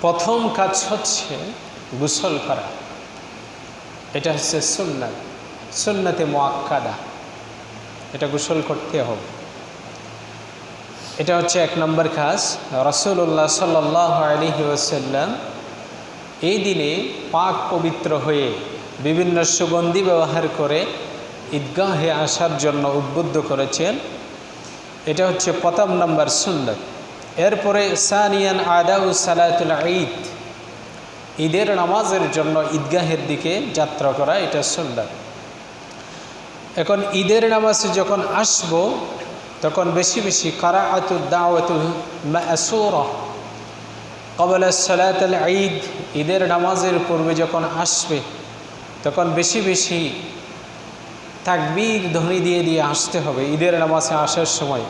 প্রথম কাজ হচ্ছে গোসল করা। এটা হচ্ছে সুন্নাত। সুন্নাতে মোয়াক্কাদা এটা গোসল করতে হবে। এটা হচ্ছে এক নম্বর কাজ। রসুল্লাহ সাল্লাহ আলহি ওসাল্লাম এই দিনে পাক পবিত্র হয়ে বিভিন্ন সুগন্ধি ব্যবহার করে ঈদগাহে আসার জন্য উদ্বুদ্ধ করেছেন। এটা হচ্ছে প্রথম নম্বর সুন্নত। এরপরে সানিয়ান আদাউ সালাতুল ঈদ। ঈদের নামাজের জন্য ঈদগাহের দিকে যাত্রা করা এটা সুন্নত। এখন ঈদের নামাজে যখন আসব, তখন বেশি বেশি কারা আতুদ্দাওয়াতুল মাসুর। কবল সালাতুল ঈদ, ঈদের নামাজের পূর্বে যখন আসবে, তখন বেশি বেশি তাকবীর ধ্বনি দিয়ে দিয়ে আসতে হবে ঈদের নামাজে আসার সময়।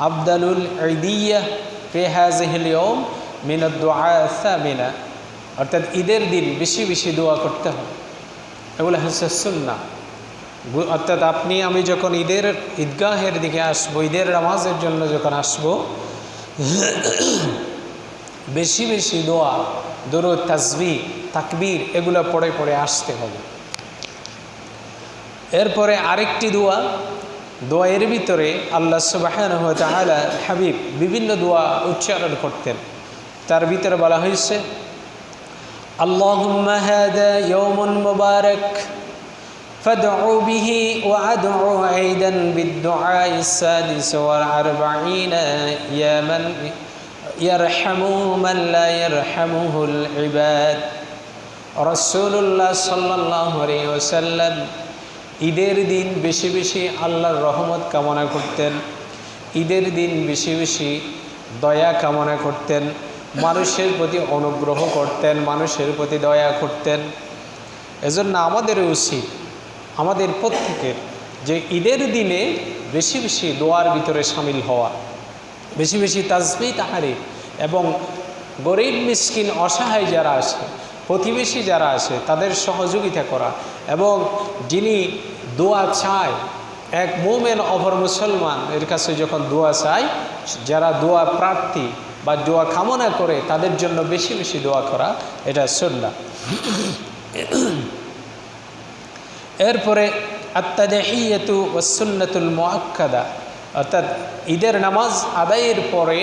আবদালুল ঈদিয়া পেহাজহিলিয়ম মিনা অর্থাৎ ঈদের দিন বেশি বেশি দোয়া করতে হবে। এগুলো হচ্ছে সুন্না অর্থাৎ আপনি, আমি যখন ঈদের, ঈদগাহের দিকে আসব, ঈদের নামাজের জন্য যখন আসব, বেশি বেশি দোয়া, দরুদ তাজবি তাকবির, এগুলো পড়ে পড়ে আসতে হবে। এরপরে আরেকটি দোয়া দোয়ার ভিতরে আল্লাহ সুবাহান তালা হাবিব বিভিন্ন দোয়া উচ্চারণ করতেন তার ভিতরে বলা হয়েছে اللهم هذا يوم مبارك فادعوا به وادعوا عيدا بالدعاء السادس والأربعين يا من يرحمه من لا يرحمه العباد رسول الله صلى الله عليه وسلم ঈদের দিন বেশি বেশি আল্লাহর রহমত কামনা করতেন। ঈদের দিন বেশি বেশি দয়া কামনা করতেন। মানুষের প্রতি অনুগ্রহ করতেন, মানুষের প্রতি দয়া করতেন। এজন্য আমাদের উচিত, আমাদের প্রত্যেকের যে ঈদের দিনে বেশি বেশি দোয়ার ভিতরে সামিল হওয়া, বেশি বেশি তাজবি তাহারি এবং গরিব, মিসকিন, অসহায় যারা আছে, প্রতিবেশী যারা আছে, তাদের সহযোগিতা করা এবং যিনি দোয়া চায়, এক মোমেন অভর মুসলমান এর কাছে যখন দোয়া চায়, যারা দোয়া প্রার্থী বা দোয়া কামনা করে তাদের জন্য বেশি বেশি দোয়া করা এটা সন্না এরপরে আত্মাদেহিয়তু ওসুন্নতুল মোয়াক্কাদা অর্থাৎ ঈদের নামাজ আদায়ের পরে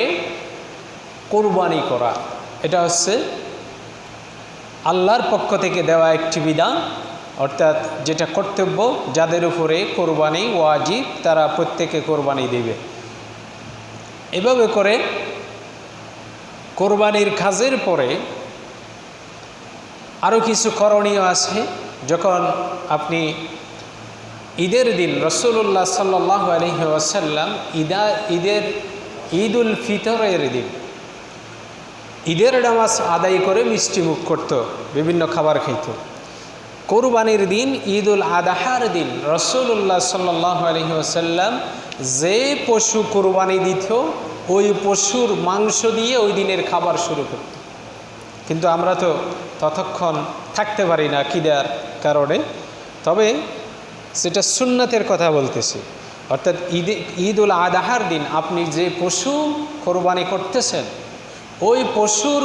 কোরবানি করা। এটা হচ্ছে আল্লাহর পক্ষ থেকে দেওয়া একটি বিধান। অর্থাৎ যেটা কর্তব্য, যাদের উপরে কোরবানি ওয়াজিব, তারা প্রত্যেকে কোরবানি দেবে। এভাবে করে কোরবানির কাজের পরে আরও কিছু করণীয় আছে। যখন আপনি ঈদের দিন রসুল্লাহ সাল্লাহ আলহি ওয়াসাল্লাম ঈদা, ঈদের ঈদ উল ফিতরের দিন, ঈদের নামাজ আদায় করে মিষ্টি মুখ করত, বিভিন্ন খাবার খাইত। কোরবানির দিন ঈদ উল আদাহার দিন। রসুল্লাহ সাল্লাহ আলহি আসাল্লাম যে পশু কোরবানি দিত, ওই পশুর মাংস দিয়ে ওই দিনের খাবার শুরু করত। কিন্তু আমরা তো ততক্ষণ থাকতে পারি না কিদার কারণে। তবে সেটা সুন্নাতের কথা বলতেছি। অর্থাৎ ঈদে ঈদ উল আদাহার দিন আপনি যে পশু কোরবানি করতেছেন, ওই পশুর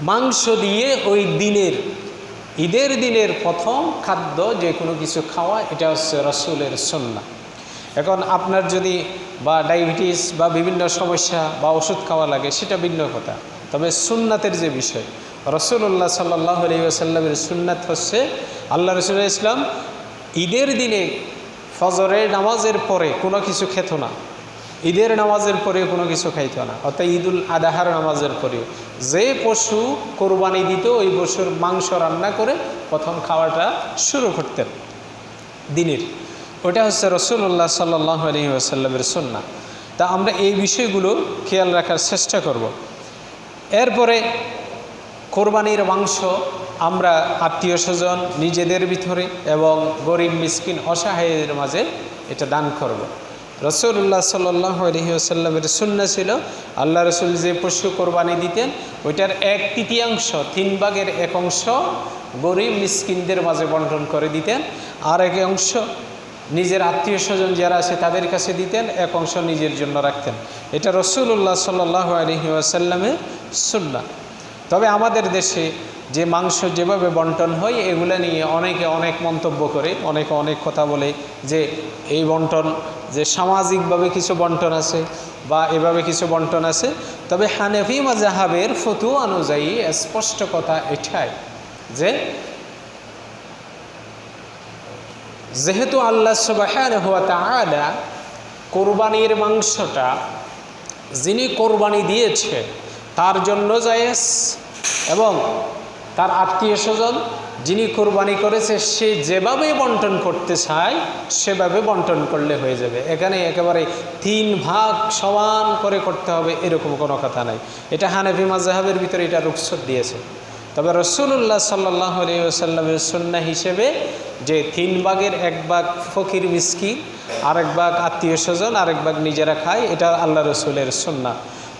মাংস দিয়ে ওই দিনের ঈদের দিনের প্রথম খাদ্য যে কোনো কিছু খাওয়া, এটা হচ্ছে রসুলের সন্না এখন আপনার যদি বা ডায়াবেটিস বা বিভিন্ন সমস্যা বা ওষুধ খাওয়া লাগে, সেটা ভিন্ন কথা। তবে সুন্নাতের যে বিষয় রসুল্লাহ সাল্লাহ আলিয়াসাল্লামের সুন্নাত হচ্ছে আল্লাহ রসুল ইসলাম, ঈদের দিনে ফজরের নামাজের পরে কোনো কিছু খেত না। ঈদের নামাজের পরে কোনো কিছু খাইত না। অর্থাৎ ঈদুল আদাহার নামাজের পরে যে পশু কোরবানি দিত, ওই পশুর মাংস রান্না করে প্রথম খাওয়াটা শুরু করতেন দিনের। ওটা হচ্ছে রসুল্লাহ সাল্লাহ আসাল্লামের সন্না তা আমরা এই বিষয়গুলো খেয়াল রাখার চেষ্টা করব। এরপরে কোরবানির মাংস আমরা আত্মীয় স্বজন নিজেদের ভিতরে এবং গরিব, মিসকিন, অসহায়ের মাঝে এটা দান করব। রসুল্লাহ সাল্লাহ আলহিউসাল্লামের শূন্য ছিল, আল্লাহ রসুল যে পশু কোরবানি দিতেন, ওইটার এক তৃতীয়াংশ, তিন ভাগের এক অংশ গরিব মিসকিনদের মাঝে বন্টন করে দিতেন, আর এক অংশ নিজের আত্মীয় স্বজন যারা আছে তাদের কাছে দিতেন, এক অংশ নিজের জন্য রাখতেন। এটা রসুল্লাহ সাল্লাহ আলহি আসাল্লামের সুন্না তবে আমাদের দেশে যে মাংস যেভাবে বন্টন হয়, এগুলো নিয়ে অনেকে অনেক মন্তব্য করে, অনেকে অনেক কথা বলে যে এই বন্টন যে সামাজিকভাবে কিছু বন্টন আছে বা এভাবে কিছু বন্টন আছে, তবে হানেফি মাজাহাবের ফতু অনুযায়ী স্পষ্ট কথা এটাই যে যেহেতু আল্লাহ সুবাহান হুয়া তাআলা কোরবানির মাংসটা যিনি কোরবানি দিয়েছে, তার জন্য জায়েজ এবং তার আত্মীয় স্বজন যিনি কোরবানি করেছে, সে যেভাবে বন্টন করতে চায়, সেভাবে বন্টন করলে হয়ে যাবে। এখানে একেবারে তিন ভাগ সমান করে করতে হবে, এরকম কোনো কথা নাই। এটা হানেফি মাজাহাবের ভিতরে এটা রুখসত দিয়েছে। তবে রসুল্লাহ সাল্লাহ আলিয়াল্লামের সন্না হিসেবে যে তিন ভাগের এক ভাগ ফকির মিসকি আরেক ভাগ আত্মীয় স্বজন, আরেক ভাগ নিজেরা খায়, এটা আল্লাহ রসুলের সন্না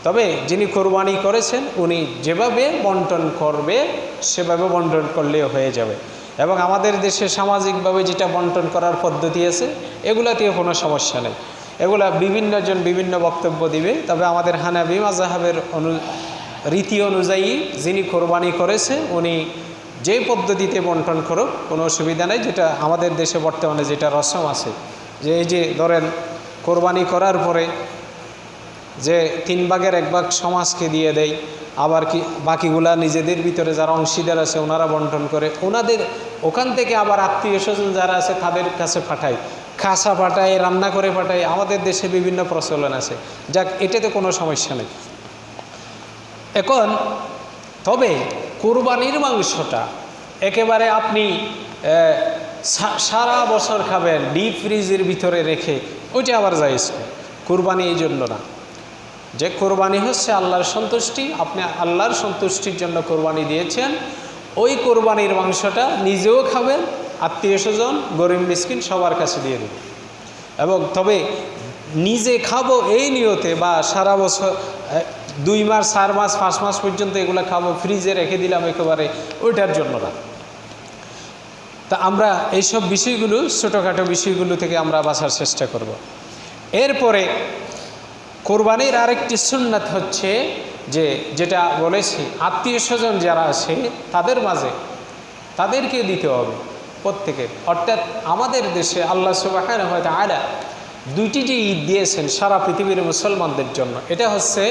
তবে যিনি কোরবানি করেছেন, উনি যেভাবে বন্টন করবে, সেভাবে বন্টন করলেও হয়ে যাবে। এবং আমাদের দেশে সামাজিকভাবে যেটা বন্টন করার পদ্ধতি আছে, এগুলাতেও কোনো সমস্যা নেই। এগুলা বিভিন্নজন বিভিন্ন বক্তব্য দিবে, তবে আমাদের হানা হানাবি মাজাহাবের অনু, রীতি অনুযায়ী যিনি কোরবানি করেছে, উনি যে পদ্ধতিতে বন্টন করুক, কোনো অসুবিধা নেই। যেটা আমাদের দেশে বর্তমানে যেটা রসম আছে, যে এই যে ধরেন, কোরবানি করার পরে যে তিন ভাগের এক ভাগ সমাজকে দিয়ে দেয়, আবার কি বাকিগুলা নিজেদের ভিতরে যারা অংশীদার আছে ওনারা বন্টন করে। ওনাদের ওখান থেকে আবার আত্মীয় স্বজন যারা আছে তাদের কাছে পাঠায়, খাসা পাঠায়, রান্না করে পাঠায়। আমাদের দেশে বিভিন্ন প্রচলন আছে। যাক, এটাতে কোনো সমস্যা নেই। এখন, তবে কোরবানির মাংসটা একেবারে আপনি সারা বছর খাবেন, ডিপ ফ্রিজের ভিতরে রেখে, ওইটা আবার যাইজ কোরবানি এই জন্য না। যে কোরবানি হচ্ছে আল্লাহর সন্তুষ্টি, আপনি আল্লাহর সন্তুষ্টির জন্য কোরবানি দিয়েছেন, ওই কোরবানির মাংসটা নিজেও খাবেন, আত্মীয় স্বজন, গরিব মিসকিন সবার কাছে দিয়ে দেবেন এবং তবে নিজে খাব এই নিয়তে বা সারা বছর দুই মাস, চার মাস, পাঁচ মাস পর্যন্ত এগুলো খাব, ফ্রিজে রেখে দিলাম একেবারে, ওইটার জন্য না তা আমরা এইসব বিষয়গুলো, ছোটোখাটো বিষয়গুলো থেকে আমরা বাঁচার চেষ্টা করব। এরপরে কোরবানির আরেকটি সুন্নাত হচ্ছে যে, যেটা বলেছি, আত্মীয় স্বজন যারা আছে, তাদের মাঝে তাদেরকে দিতে হবে প্রত্যেকের অর্থাৎ আমাদের দেশে আল্লাহ সুবাহ হয়তো আয়লা দুইটি যে ঈদ দিয়েছেন সারা পৃথিবীর মুসলমানদের জন্য। এটা হচ্ছে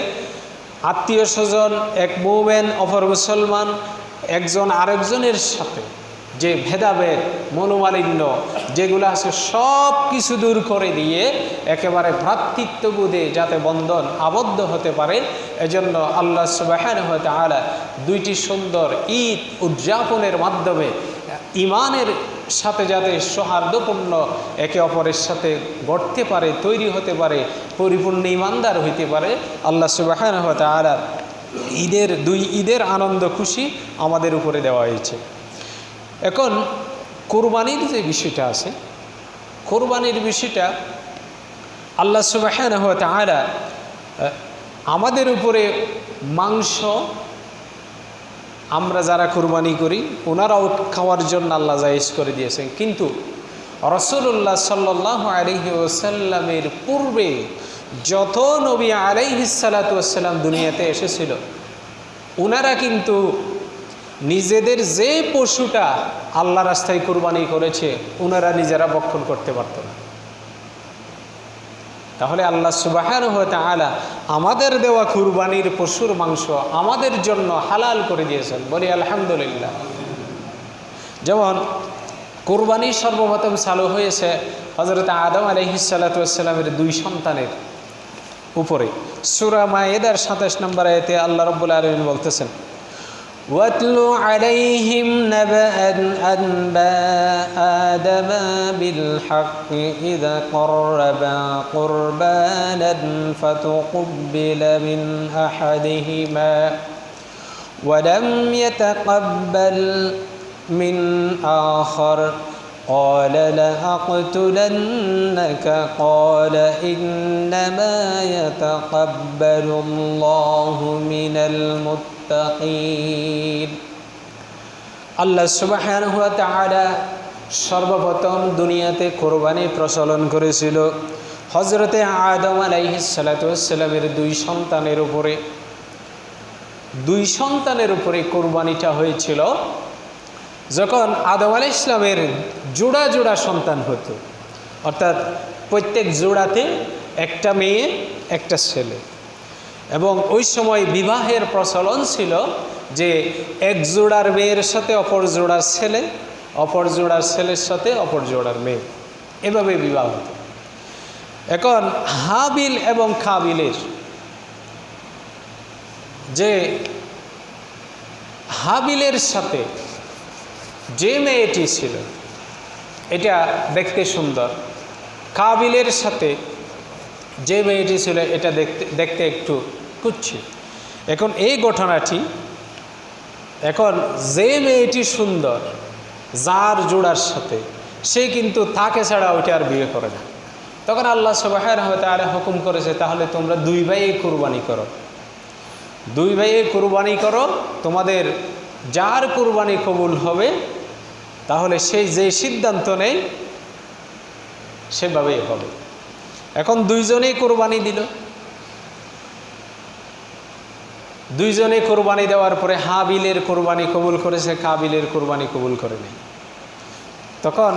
আত্মীয় স্বজন, এক মৌমেন, অপর মুসলমান, একজন আরেকজনের সাথে। যে ভেদাভেদ, মনোমালিন্য, যেগুলো আছে সব কিছু দূর করে দিয়ে একেবারে ভ্রাতৃত্ববোধে যাতে বন্ধন আবদ্ধ হতে পারে, এজন্য আল্লাহ সুবাহান হতে আলা দুইটি সুন্দর ঈদ উদযাপনের মাধ্যমে ইমানের সাথে যাতে সৌহার্দ্যপূর্ণ একে অপরের সাথে গড়তে পারে, তৈরি হতে পারে, পরিপূর্ণ ইমানদার হইতে পারে, আল্লাহ সুবাহান হতে আলা ঈদের দুই ঈদের আনন্দ খুশি আমাদের উপরে দেওয়া হয়েছে। এখন কোরবানির যে বিষয়টা আছে, কোরবানির বিষয়টা আল্লাহ সুবাহ তাহারা আমাদের উপরে মাংস আমরা যারা কোরবানি করি, ওনারাও খাওয়ার জন্য আল্লাহ জায়েজ করে দিয়েছেন। কিন্তু রসুল্লাহ সাল্লাহ আলহি ওসাল্লামের পূর্বে যত নবী আলাইহিসালাতাম দুনিয়াতে এসেছিল, ওনারা কিন্তু নিজেদের যে পশুটা আল্লাহ রাস্তায় কোরবানি করেছে ওনারা নিজেরা বক্ষণ করতে পারত না। তাহলে আল্লাহ সুবাহান হতে আলা আমাদের দেওয়া কুরবানির পশুর মাংস আমাদের জন্য হালাল করে দিয়েছেন। বলি, আলহামদুলিল্লাহ। যেমন, কোরবানি সর্বপ্রথম চালু হয়েছে হজরত আদম আলহিসাল্লাতামের দুই সন্তানের উপরে। সুরা মায়েদার সাতাশ নম্বর এতে আল্লাহ রব্বুল আলমিন বলতেছেন واتل عليهم نبأ أنباء آدم بالحق إذا قربا قربانا فتقبل من أحدهما ولم يتقبل من آخر قال لأقتلنك قال إنما يتقبل الله من المتقين আল্লাহ সুবাহান তাহারা সর্বপ্রথম দুনিয়াতে কোরবানি প্রচলন করেছিল। হজরতে আদম আলাইহিসালাতামের দুই সন্তানের উপরে। দুই সন্তানের উপরে কোরবানিটা হয়েছিল। যখন আদম আলাহ ইসলামের জোড়া জোড়া সন্তান হতো, অর্থাৎ প্রত্যেক জোড়াতে একটা মেয়ে, একটা ছেলে। এবং ওই সময় বিবাহের প্রচলন ছিল যে এক জোড়ার মেয়ের সাথে অপর জোড়ার ছেলে, অপর জোড়ার ছেলের সাথে অপর জোড়ার মেয়ে। এভাবে বিবাহ হতো। এখন হাবিল এবং খাবিলের যে হাবিলের সাথে যে মেয়েটি ছিল, এটা দেখতে সুন্দর। কাবিলের সাথে যে মেয়েটি ছিল এটা দেখতে দেখতে একটু কুচ্ছি এখন এই ঘটনাটি, এখন যে মেয়েটি সুন্দর, যার জোড়ার সাথে, সে কিন্তু তাকে ছাড়া ওইটা আর বিয়ে করে না। তখন আল্লাহ সবাহ তারা হুকুম করেছে, তাহলে তোমরা দুই ভাই কুরবানি করো। দুই ভাইয়ে কুরবানি করো, তোমাদের যার কুরবানি কবুল হবে, তাহলে সেই যে সিদ্ধান্ত নেই সেভাবেই হবে। এখন দুইজনেই কোরবানি দিল। দুইজনে কোরবানি দেওয়ার পরে হাবিলের কোরবানি কবুল করেছে, কাবিলের কোরবানি কবুল করে নেই তখন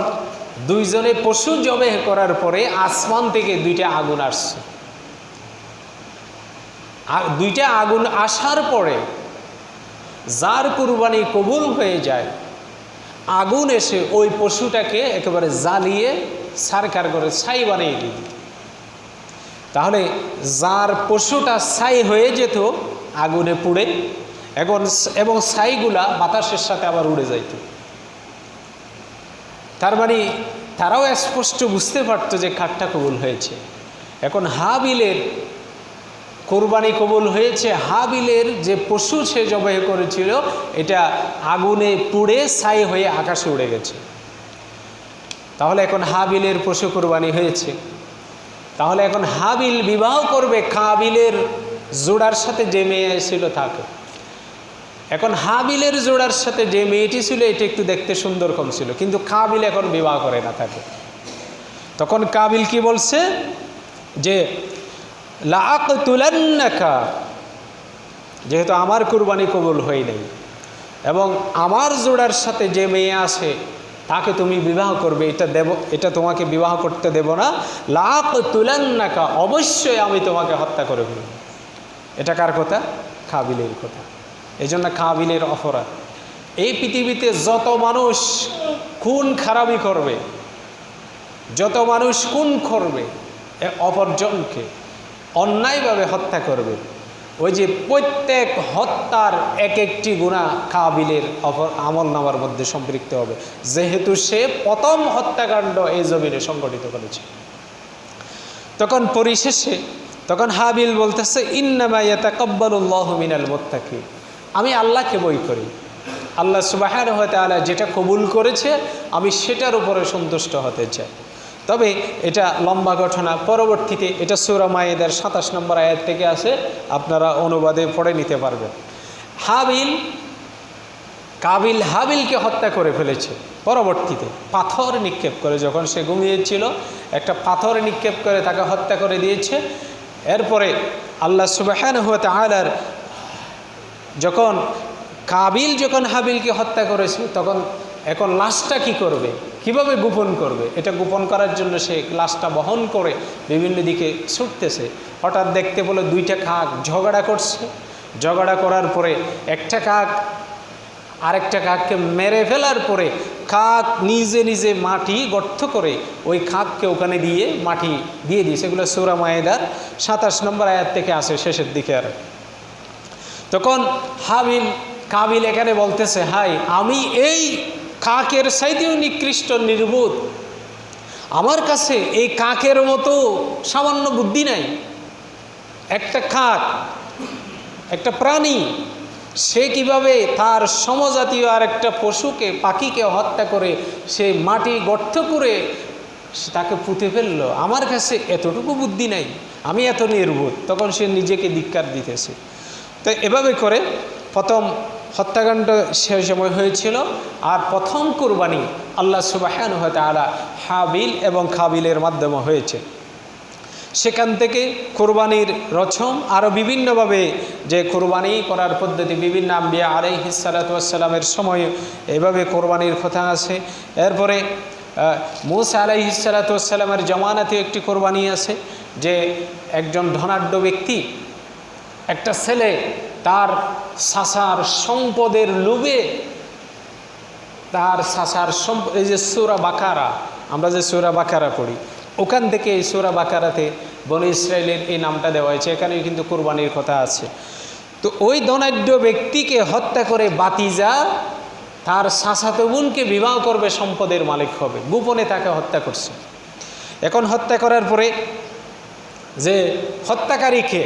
দুইজনে পশু জবে করার পরে আসমান থেকে দুইটা আগুন আসছে। দুইটা আগুন আসার পরে যার কুরবানি কবুল হয়ে যায়, আগুন এসে ওই পশুটাকে একেবারে জ্বালিয়ে সারকার করে ছাই বানিয়ে দিল। তাহলে যার পশুটা ছাই হয়ে যেত, আগুনে পুড়ে, এখন এবং ছাইগুলা বাতাসের সাথে আবার উড়ে যাইত। তার মানে তারাও স্পষ্ট বুঝতে পারতো যে কাঠটা কবুল হয়েছে। এখন হাবিলের কোরবানি কবুল হয়েছে, হাবিলের যে পশু সে জবাই করেছিল, এটা আগুনে পুড়ে ছাই হয়ে আকাশে উড়ে গেছে। তাহলে এখন হাবিলের পশু কোরবানি হয়েছে। তাহলে এখন হাবিল বিবাহ করবে, কাবিলের জোড়ার সাথে যে মেয়ে ছিল তাকে। এখন হাবিলের জোড়ার সাথে যে মেয়েটি ছিল, এটা একটু দেখতে সুন্দর কম ছিল, কিন্তু কাবিল এখন বিবাহ করে না থাকে তখন কাবিল কি বলছে? যে লাক তুলান্নাকা যেহেতু আমার কুরবানি কবুল হয় নাই এবং আমার জোড়ার সাথে যে মেয়ে আছে তাকে তুমি বিবাহ করবে, এটা দেব, এটা তোমাকে বিবাহ করতে দেব না। লাক তুলান্নাকা অবশ্যই আমি তোমাকে হত্যা করে ফেলব। এটা কার কথা? কাবিলের কথা। এই জন্য কাবিলের অপরাধ। এই পৃথিবীতে যত মানুষ খুন খারাপি করবে, যত মানুষ খুন করবে অপরজনকে অন্যায়ভাবে হত্যা করবে। ওই যে প্রত্যেক হত্যার এক একটি গুণা কাবিলের অপর আমল নামার মধ্যে সম্পৃক্ত হবে। যেহেতু সে প্রথম হত্যাকাণ্ড এই জমিনে সংগঠিত করেছে। তখন পরিশেষে তখন হাবিল বলতেছে, ইন্নামা ইয়াতাকাব্বালুল্লাহ মিনাল মুত্তাকি আমি আল্লাহকে বই করি। আল্লাহ আলা যেটা কবুল করেছে, আমি সেটার উপরে সন্তুষ্ট হতে চাই। তবে এটা লম্বা ঘটনা। পরবর্তীতে এটা সুরা মায়েদের সাতাশ নম্বর আয়াত থেকে আছে আপনারা অনুবাদে পড়ে নিতে পারবেন। হাবিল, কাবিল হাবিলকে হত্যা করে ফেলেছে। পরবর্তীতে পাথর নিক্ষেপ করে যখন সে ঘুমিয়েছিল, একটা পাথর নিক্ষেপ করে তাকে হত্যা করে দিয়েছে। এরপরে আল্লাহ সুবাহান হতে আলার যখন, কাবিল যখন হাবিলকে হত্যা করেছে, তখন এখন লাশটা কি করবে? কীভাবে গোপন করবে? এটা গোপন করার জন্য সে লাশটা বহন করে বিভিন্ন দিকে ছুটতেছে। হঠাৎ দেখতে বলে দুইটা কাক ঝগড়া করছে। ঝগড়া করার পরে একটা কাক আরেকটা কাককে মেরে ফেলার পরে কাক নিজে নিজে মাটি গর্ত করে ওই কাককে ওখানে দিয়ে মাটি দিয়ে দিয়েছে। এগুলো সুরা মায়েদার সাতাশ নম্বর আয়াত থেকে আসে শেষের দিকে আর। তখন হাবিল, কাবিল এখানে বলতেছে, হাই, আমি এই কাকের সাইতেও নিকৃষ্ট নির্বোধ। আমার কাছে এই কাকের মতো সামান্য বুদ্ধি নাই। একটা কাক, একটা প্রাণী, সে কীভাবে তার সমজাতীয় আর একটা পশুকে, পাখিকে হত্যা করে সে মাটি গর্ত করে তাকে পুঁতে ফেলল, আমার কাছে এতটুকু বুদ্ধি নাই। আমি এত নির্বোধ, তখন সে নিজেকে ধিক্কার দিতেছে। তো এভাবে করে প্রথম হত্যাকাণ্ড সে সময় হয়েছিল। আর প্রথম কুরবানি আল্লাহ সুবাহান হতে আলা হাবিল এবং খাবিলের মাধ্যমে হয়েছে। সেখান থেকে কোরবানির রচম আরও বিভিন্নভাবে যে কোরবানি করার পদ্ধতি বিভিন্ন আম্বিয়া আলাই হিসালাতামের সময় এভাবে কোরবানির কথা আছে। এরপরে মুসা আলাই হিসালাতামের জমানাতে একটি কোরবানি আছে যে একজন ধনাঢ্য ব্যক্তি, একটা ছেলে তার সাসার সম্পদের লোভে তার সাসার সম্প, এই যে সুরা বাকারা, আমরা যে সুরা বাকারা পড়ি, ওখান থেকে এই সুরা বাকারাতে বন ইসরায়েলের এই নামটা দেওয়া হয়েছে এখানে কিন্তু কোরবানির কথা আছে। তো ওই ধনাঢ্য ব্যক্তিকে হত্যা করে বাতিজা তার সাসাতো বোনকে বিবাহ করবে, সম্পদের মালিক হবে, গোপনে তাকে হত্যা করছে। এখন হত্যা করার পরে যে হত্যাকারীকে,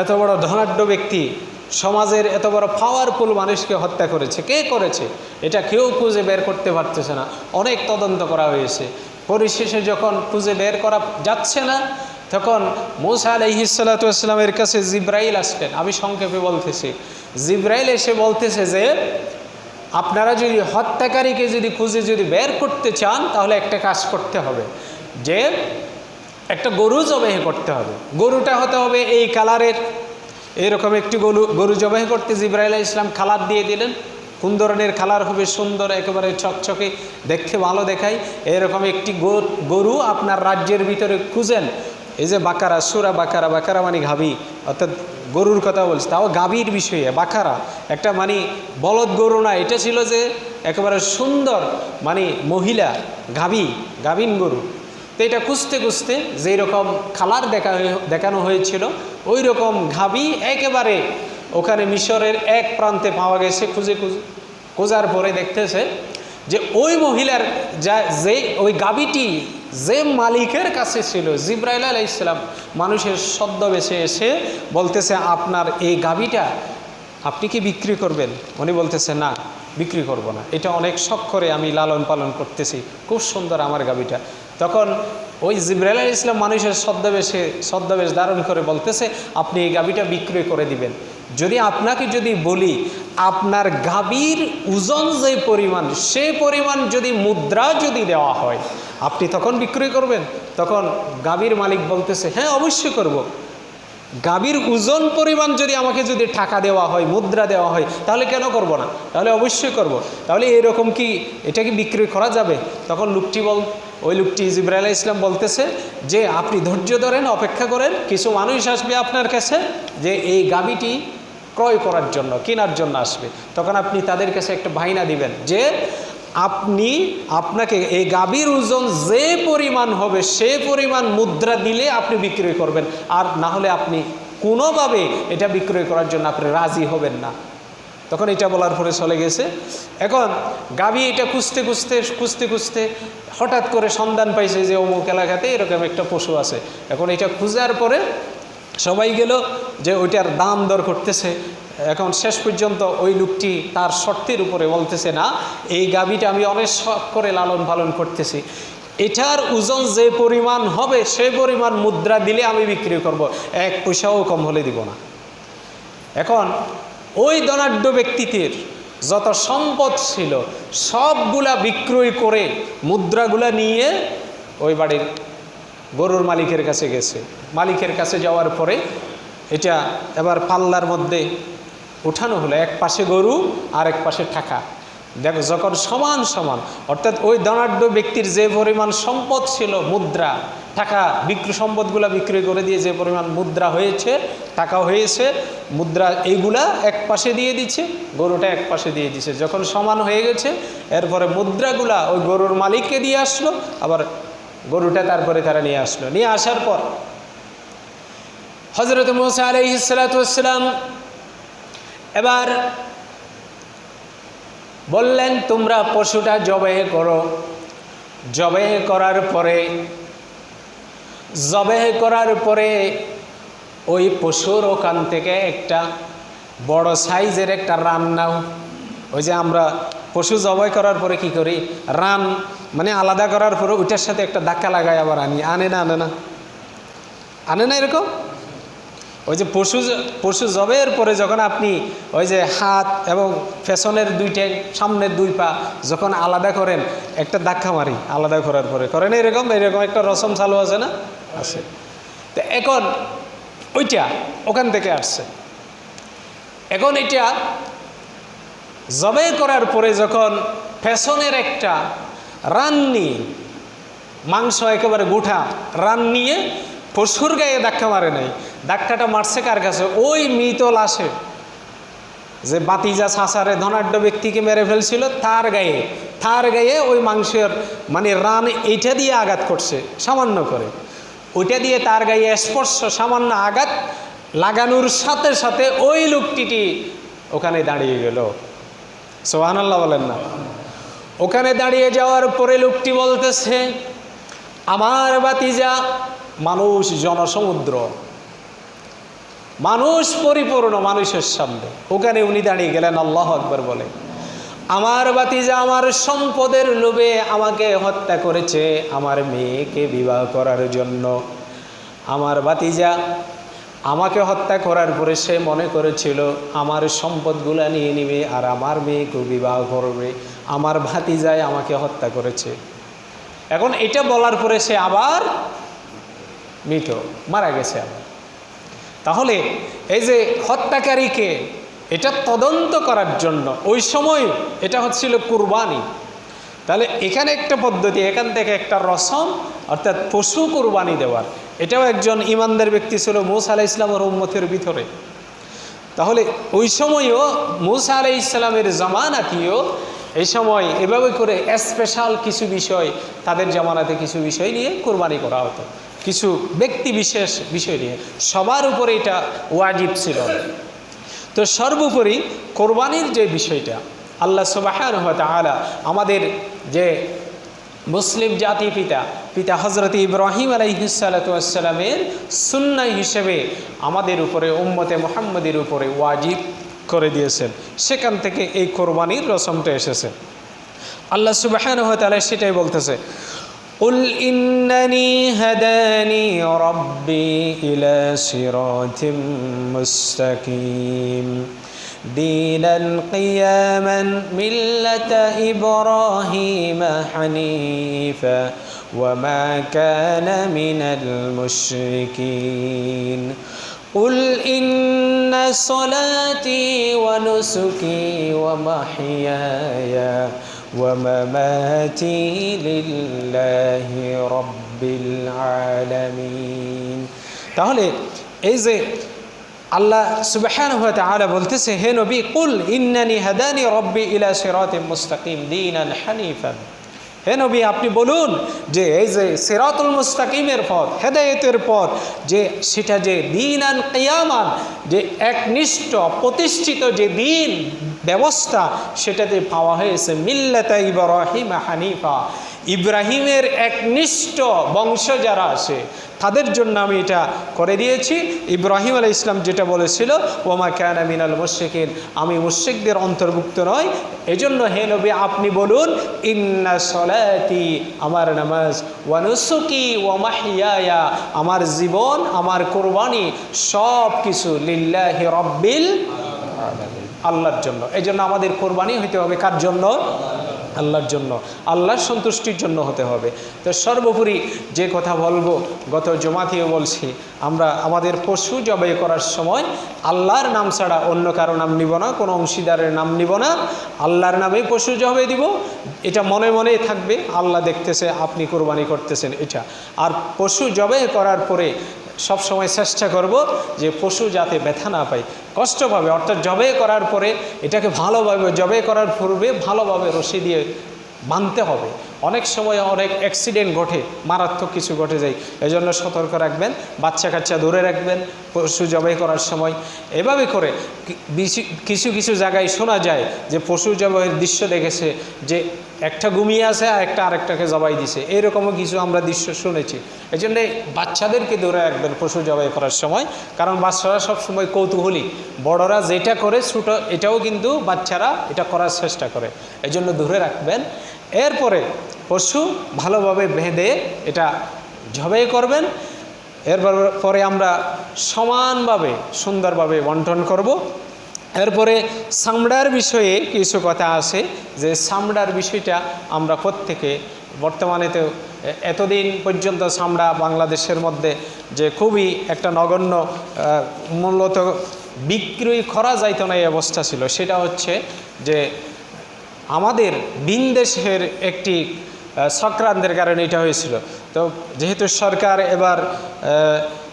এত বড় ধনাঢ্য ব্যক্তি সমাজের এত বড় পাওয়ারফুল মানুষকে হত্যা করেছে। কে করেছে? এটা কেউ খুঁজে বের করতে পারতেছে না। অনেক তদন্ত করা হয়েছে। পরিশেষে যখন খুঁজে বের করা যাচ্ছে না, তখন মৌসা আলহিসাল্লামের কাছে জিব্রাইল আসলেন। আমি সংক্ষেপে বলতেছি, জিব্রাইল এসে বলতেছে যে, আপনারা যদি হত্যাকারীকে যদি খুঁজে যদি বের করতে চান, তাহলে একটা কাজ করতে হবে। যে, একটা গরু জবাই করতে হবে। গরুটা হতে হবে এই কালারের এরকম একটি গরু গরু জবাই করতে জিব্রাইল ইসলাম খালার দিয়ে দিলেন। কোন ধরনের খালার হবে? সুন্দর, একেবারে চকচকে, দেখতে ভালো দেখায়। এরকম একটি গরু আপনার রাজ্যের ভিতরে খুঁজেন। এই যে বাকারা, সুরা বাকারা বাকারা মানে ঘাবি অর্থাৎ গরুর কথা বলছি, তাও গাভীর বিষয়ে, বাকারা। একটা মানে বলদ গরু না, এটা ছিল যে একেবারে সুন্দর মানে মহিলা, গাভী, গাভীন গরু। তো এটা খুঁজতে খুঁজতে যেই রকম খালার দেখা দেখানো হয়েছিল ওই রকম ঘাবি একেবারে ওখানে মিশরের এক প্রান্তে পাওয়া গেছে, খুঁজে খুঁজে, খোঁজার পরে দেখতেছে যে ওই মহিলার যা, যে, ওই গাবিটি যে মালিকের কাছে ছিল, জিব্রাইল আলাহ ইসলাম মানুষের বেশে এসে বলতেছে, আপনার এই গাবিটা আপনি কি বিক্রি করবেন? উনি বলতেছে, না, বিক্রি করব না। এটা অনেক শখ করে আমি লালন পালন করতেছি। খুব সুন্দর আমার গাবিটা। তখন ওই জিব্রাইল আলী ইসলাম মানুষের ছদ্মবেশে ছদ্মবেশ ধারণ করে বলতেছে, আপনি এই গাবিটা বিক্রয় করে দিবেন যদি আপনাকে যদি বলি, আপনার গাবির ওজন যে পরিমাণ, সে পরিমাণ যদি মুদ্রা যদি দেওয়া হয়, আপনি তখন বিক্রয় করবেন তখন গাবির মালিক বলতেছে হ্যাঁ অবশ্যই করব। গাভীর ওজন পরিমাণ যদি আমাকে যদি টাকা দেওয়া হয়, মুদ্রা দেওয়া হয়, তাহলে কেন করব না তাহলে অবশ্যই করব। তাহলে এরকম কি, এটা কি বিক্রি করা যাবে তখন লোকটি বল ওই লোকটি জিব্রাইল ইসলাম বলতেছে যে, আপনি ধৈর্য ধরেন, অপেক্ষা করেন। কিছু মানুষ আসবে আপনার কাছে যে এই গাবিটি ক্রয় করার জন্য, কেনার জন্য আসবে। তখন আপনি তাদের কাছে একটা ভাইনা দিবেন যে, আপনি আপনাকে এই গাভীর ওজন যে পরিমাণ হবে, সে পরিমাণ মুদ্রা দিলে আপনি বিক্রয় করবেন। আর না হলে আপনি কোনোভাবে এটা বিক্রয় করার জন্য আপনি রাজি হবেন না। তখন এটা বলার পরে চলে গেছে। এখন গাবি এটা খুঁজতে খুঁজতে খুঁজতে খুঁজতে হঠাৎ করে সন্ধান পাইছে যে অমুক এলাকাতে এরকম একটা পশু আছে। এখন এটা খুঁজার পরে সবাই গেল যে ওইটার দাম দর করতেছে। এখন শেষ পর্যন্ত ওই লোকটি তার শর্তের উপরে বলতেছে, না, এই গাবিটা আমি অনেক শখ করে লালন পালন করতেছি। এটার ওজন যে পরিমাণ হবে, সে পরিমাণ মুদ্রা দিলে আমি বিক্রি করব। এক পয়সাও কম হলে দিব না। এখন ওই ধনাঢ্য ব্যক্তিটির যত সম্পদ ছিল, সবগুলা বিক্রয় করে মুদ্রাগুলা নিয়ে ওই বাড়ির গরুর মালিকের কাছে গেছে। মালিকের কাছে যাওয়ার পরে এটা এবার পাল্লার মধ্যে উঠানো হলো, এক পাশে গরু আর এক পাশে টাকা। দেখো, যখন সমান সমান, অর্থাৎ ওই ধনাঢ্য ব্যক্তির যে পরিমাণ সম্পদ ছিল, মুদ্রা টাকা বিক্রি সম্পদগুলো বিক্রি করে দিয়ে যে পরিমাণ মুদ্রা হয়েছে, টাকা হয়েছে, মুদ্রা এইগুলা এক পাশে দিয়ে দিচ্ছে, গরুটা এক পাশে দিয়ে দিচ্ছে। যখন সমান হয়ে গেছে, এরপরে মুদ্রাগুলা ওই গরুর মালিককে দিয়ে আসলো, আবার গরুটা তারপরে তারা নিয়ে আসলো। নিয়ে আসার পর হজরত মোসা আলহিসাম এবার বললেন, তোমরা পশুটা জবে করো। জবে করার পরে জবে করার পরে ওই পশুর ওখান থেকে একটা বড় সাইজের একটা রান নাও। ওই যে আমরা পশু জবাই করার পরে কি করি? রান মানে আলাদা করার পরে ওইটার সাথে একটা ধাক্কা লাগাই আবার আনি। আনে না আনে না। আনে না এরকম? ওই যে পশু পশু জবের পরে যখন আপনি ওই যে হাত এবং ফ্যাশনের দুইটা, সামনের দুই পা যখন আলাদা করেন, একটা ধাক্কা মারি, আলাদা করার পরে। করেন এরকম? এরকম একটা রসম চালু আছে না? আছে। তো এখন ওইটা ওখান থেকে আসছে। এখন এটা জবে করার পরে যখন ফ্যাশনের একটা রান নিয়ে, মাংস একেবারে গুঠা রান নিয়ে পশুর গায়ে ধাক্কা মারে নাই, ধাক্কাটা মারছে কার কাছে? ওই মৃত লাশে যে বাতিজা সাসারে ধনাঢ্য ব্যক্তিকে মেরে ফেলছিল তার গায়ে তার গায়ে ওই মাংসের মানে রান এইটা দিয়ে আঘাত করছে, সামান্য করে। ওইটা দিয়ে তার গায়ে স্পর্শ, সামান্য আঘাত লাগানোর সাথে সাথে ওই লোকটিটি ওখানে দাঁড়িয়ে গেল। সোহান আল্লাহ বলেন না। ওখানে দাঁড়িয়ে যাওয়ার পরে লোকটি বলতেছে, আমার বাতিজা মানুষ জনসমুদ্র। মানুষ পরিপূর্ণ মানুষের সামনে। ওখানে উনি দাঁড়িয়ে গেলেন, আল্লাহ আকবর বলে। আমার বাতিজা আমার সম্পদের লোভে আমাকে হত্যা করেছে আমার মেয়েকে বিবাহ করার জন্য। আমার বাতিজা আমাকে হত্যা করার পরে সে মনে করেছিল, আমার সম্পদগুলা নিয়ে নিবে আর আমার মেয়েকে বিবাহ করবে। আমার ভাতিজায় আমাকে হত্যা করেছে। এখন এটা বলার পরে সে আবার মৃত, মারা গেছে আবার। তাহলে এই যে হত্যাকারীকে এটা তদন্ত করার জন্য। ওই সময় এটা হচ্ছিল কুরবানি। তাহলে এখানে একটা পদ্ধতি, এখান থেকে একটা রসম, অর্থাৎ পশু কুরবানি দেওয়ার। এটাও একজন ইমানদার ব্যক্তি ছিল মুসা আলাহ ইসলামের উম্মতের ভিতরে। তাহলে ওই সময়ও মুসা আলাই ইসলামের জামানাতিও এই সময় এভাবে করে স্পেশাল কিছু বিষয়, তাদের জামানাতে কিছু বিষয় নিয়ে কোরবানি করা হতো। কিছু ব্যক্তি বিশেষ বিষয় নিয়ে। সবার উপরে এটা ওয়াজিব ছিল। তো সর্বোপরি কোরবানির যে বিষয়টা, আল্লাহ সুবাহান আলা আমাদের যে মুসলিম জাতি পিতা পিতা হজরত ইব্রাহিম আলাইহিসালামের সুন্নাই হিসেবে আমাদের উপরে, উম্মতে মোহাম্মদের উপরে ওয়াজিব করে দিয়েছেন। সেখান থেকে এই কোরবানির রসমটা এসেছে। আল্লাহ সুবাহান তালা সেটাই বলতেছে। قل إنني هداني ربي إلى صراط مستقيم. دينا قياما ملة إبراهيم حنيفا وما كان من المشركين. قل إن صلاتي ونسكي ومحياي ومماتي لله رب العالمين তাহলে এই যে আল্লাহ সুবহানাহু ওয়া তাআলা বলতেছে হে নবী কুল ইন্নানি হাদানি রব্বি ইলা সিরাতিম মুস্তাকিম দীনান হানিফান হে নবী, আপনি বলুন যে এই যে সেরাতুল মুস্তাকিমের পথ, হেদায়েতের পথ, যে সেটা যে দিন আন কেয়ামান যে একনিষ্ঠ, প্রতিষ্ঠিত যে দিন ব্যবস্থা, সেটাতে পাওয়া হয়েছে মিল্লাতা ইব্রাহিম হানিফা। ইব্রাহিমের একনিষ্ঠ বংশ যারা আছে তাদের জন্য আমি এটা করে দিয়েছি। ইব্রাহিম আলাই ইসলাম যেটা বলেছিল ওমা ক্যান মিনাল মুশেকিন আমি মুশেকদের অন্তর্ভুক্ত নয় এজন্য হে নবী, আপনি বলুন, ইন্না সলাতি, আমার নামাজ ওয়ানুসুকি ওয়ামাহিয়া আমার জীবন, আমার কোরবানি সব কিছু লিল্লাহি রব্বিল আল্লাহর জন্য। এই জন্য আমাদের কোরবানি হইতে হবে কার জন্য? আল্লাহর জন্য, আল্লাহর সন্তুষ্টির জন্য হতে হবে। তো সর্বোপরি যে কথা বলব, গত জমাতেও বলছি, আমরা আমাদের পশু জবাই করার সময় আল্লাহর নাম ছাড়া অন্য কারও নাম নিব না, কোনো অংশীদারের নাম নিব না। আল্লাহর নামে পশু জবাই দিব, এটা মনে মনে থাকবে, আল্লাহ দেখতেছে, আপনি কোরবানি করতেছেন এটা। আর পশু জবাই করার পরে সব সময় চেষ্টা করব যে পশু যাতে ব্যথা না পায়। কষ্ট পাবে অর্থাৎ জবে করার পরে এটাকে ভালোভাবে, জবে করার পূর্বে ভালোভাবে রশি দিয়ে বাঁধতে হবে। অনেক সময় অনেক অ্যাক্সিডেন্ট ঘটে, মারাত্মক কিছু ঘটে যায়। এজন্য সতর্ক রাখবেন, বাচ্চা কাচ্চা দূরে রাখবেন, পশু জবাই করার সময়। এভাবে করে কিছু কিছু জায়গায় শোনা যায় যে পশু জবাইয়ের দৃশ্য দেখেছে যে একটা ঘুমিয়ে আছে আর একটা আরেকটাকে জবাই দিছে। এরকমও কিছু আমরা দৃশ্য শুনেছি। এই জন্যে বাচ্চাদেরকে দূরে রাখবেন পশু জবাই করার সময়। কারণ বাচ্চারা সবসময় কৌতূহলী। বড়রা যেটা করে ছোটো, এটাও কিন্তু বাচ্চারা এটা করার চেষ্টা করে। এই জন্য দূরে রাখবেন। এরপরে পশু ভালোভাবে বেঁধে এটা জবাই করবেন। এরপর পরে আমরা সমানভাবে, সুন্দরভাবে বন্টন করব। এরপরে সামড়ার বিষয়ে কিছু কথা আছে যে সামড়ার বিষয়টা আমরা প্রত্যেকে বর্তমানে তো এতদিন পর্যন্ত সামড়া বাংলাদেশের মধ্যে যে খুবই একটা নগণ্য মূলত বিক্রয় করা যাইতো না এই অবস্থা ছিল। সেটা হচ্ছে যে আমাদের বিনদেশের একটি আহ, চক্রান্তের কারণে এটা হয়েছিল। তো যেহেতু সরকার এবার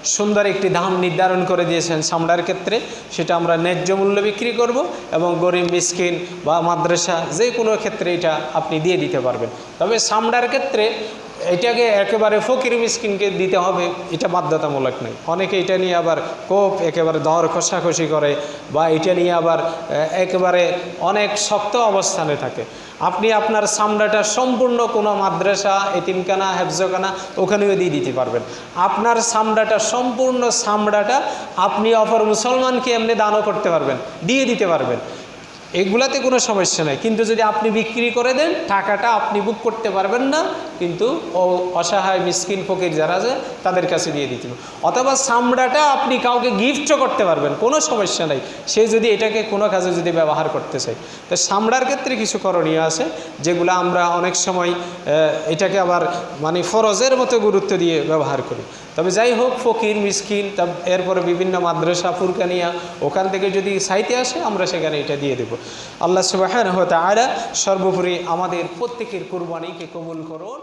সুন্দর একটি দাম নির্ধারণ করে দিয়েছেন চামড়ার ক্ষেত্রে সেটা আমরা ন্যায্য মূল্য বিক্রি করব এবং গরিব মিসকিন বা মাদ্রাসা যে কোনো ক্ষেত্রে এটা আপনি দিয়ে দিতে পারবেন। তবে চামড়ার ক্ষেত্রে এটাকে একেবারে ফকির মিসকিনকে দিতে হবে, এটা বাধ্যতামূলক নেই অনেকে এটা নিয়ে আবার কোপ, একেবারে দর কষাকষি করে, বা এটা নিয়ে আবার একেবারে অনেক শক্ত অবস্থানে থাকে। আপনি আপনার চামড়াটা সম্পূর্ণ কোনো মাদ্রাসা, এতিমখানা, হেফজখানা, ওখানেও দিয়ে দিতে পারবেন। আপনার চামড়াটা, সম্পূর্ণ চামড়াটা আপনি অপর মুসলমানকে এমনি দানও করতে পারবেন, দিয়ে দিতে পারবেন। এগুলাতে কোনো সমস্যা নাই। কিন্তু যদি আপনি বিক্রি করে দেন, টাকাটা আপনি বুক করতে পারবেন না, কিন্তু অসহায় মিসকিন ফকির যারা আছে, তাদের কাছে দিয়ে দিতে অথবা চামড়াটা আপনি কাউকে গিফটও করতে পারবেন, কোনো সমস্যা নেই। সে যদি এটাকে কোনো কাজে যদি ব্যবহার করতে চায়। তো চামড়ার ক্ষেত্রে কিছু করণীয় আছে, যেগুলো আমরা অনেক সময় এটাকে আবার মানে ফরজের মতো গুরুত্ব দিয়ে ব্যবহার করি। তবে যাই হোক, ফকির, মিসকিন, তা এরপরে বিভিন্ন মাদ্রাসা, ফুরকানিয়া, ওখান থেকে যদি সাইতে আসে, আমরা সেখানে এটা দিয়ে দেব। আল্লাহ সুবাহ সর্বোপরি আমাদের প্রত্যেকের কোরবানিকে কবুল করুন।